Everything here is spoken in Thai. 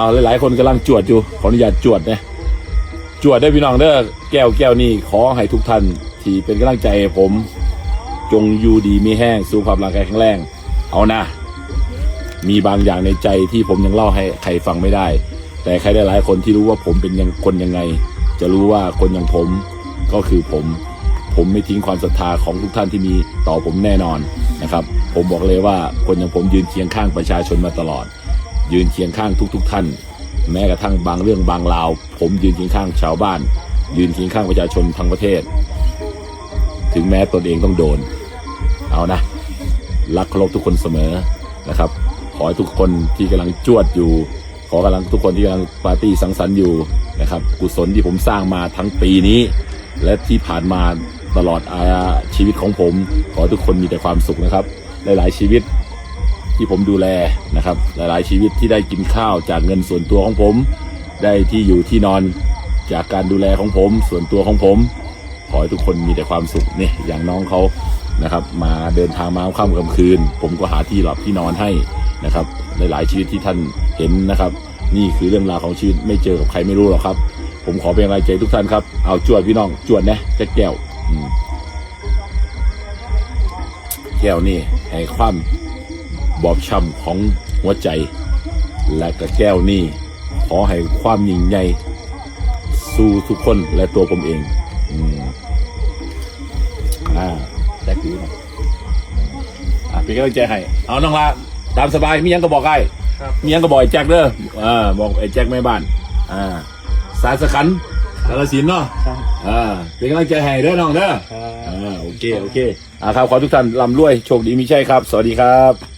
เอาหลายๆคนกำลังจวดอยู่ ขออนุญาตจวดนะจวดได้พี่น้องเด้อแก้วแก้วนี่ขอให้ทุกท่านที่เป็นกำลังใจให้ผม จงอยู่ดีมีแห้งสุขภาพร่างกายแข็งแรง เอานะ มีบางอย่างในใจที่ผมยังเล่าให้ใครฟังไม่ได้ แต่ใครได้หลายคนที่รู้ว่าผมเป็นยังคนยังไง จะรู้ว่าคนอย่างผมก็คือผม ผมไม่ทิ้งความศรัทธาของทุกท่านที่มีต่อผมแน่นอนนะครับ ผมบอกเลยว่าคนอย่างผมยืนเคียงข้างประชาชนมาตลอด ยืนเคียงข้างทุกๆท่าน แม้กระทั่งบางเรื่องบางราว ผมยืนเคียงข้างชาวบ้าน ยืนเคียงข้างประชาชนทั้งประเทศ ถึงแม้ตนเองต้องโดน เอานะ รักเคารพทุกคนเสมอนะครับ ขอให้ทุกคนที่กำลังจวดอยู่ ขอกำลังทุกคนที่กำลังปาร์ตี้สังสรรค์อยู่นะครับ กุศลที่ผมสร้างมาทั้งปีนี้ และที่ผ่านมาตลอดอาชีวิตของผม ขอทุกคนมีแต่ความสุขนะครับ หลาย ๆ ชีวิต ที่ผมดูแลนะครับ หลายๆ ชีวิตที่ได้กินข้าวจากเงินส่วนตัวของผม ได้ที่อยู่ที่นอนจากการดูแลของผม ส่วนตัวของผม ขอให้ทุกคนมีแต่ความสุขนี่อย่างน้องเขานะครับ มาเดินทางมาค่ำกลางคืน ผมก็หาที่หลับที่นอนให้นะครับ หลายๆชีวิตที่ท่านเห็นนะครับ นี่คือเรื่องราวของชีวิตไม่เจอกับใครไม่รู้หรอกครับ ผมขอเป็นกำลังใจทุกท่านครับเอาจวดพี่น้องจวดนะแจ็คแก้วแก้วนี่ให้ความ บอบช้ำของหัวใจ และก็แก้วนี่ขอให้ความยิ่งใหญ่สู่ทุกคนและตัวผมเองอืมอ่าแจ็คดีนะอะเป็นกำลังใจให้เอาน้องละตามสบายมีหยังก็บอกไอ้ครับ มีหยังก็บอกไอ้แจ็คเด้ออ่าบอกไอ้แจ็คแม่บ้าน อ่า สายสขันกาลสินธุ์เนาะครับอ่าเป็นกำลังใจให้เด้อน้องเด้อครับอ่าโอเค โอเคอ่าครับ ขอทุกท่านร่ำรวย โชคดีมีชัยครับ สวัสดีครับ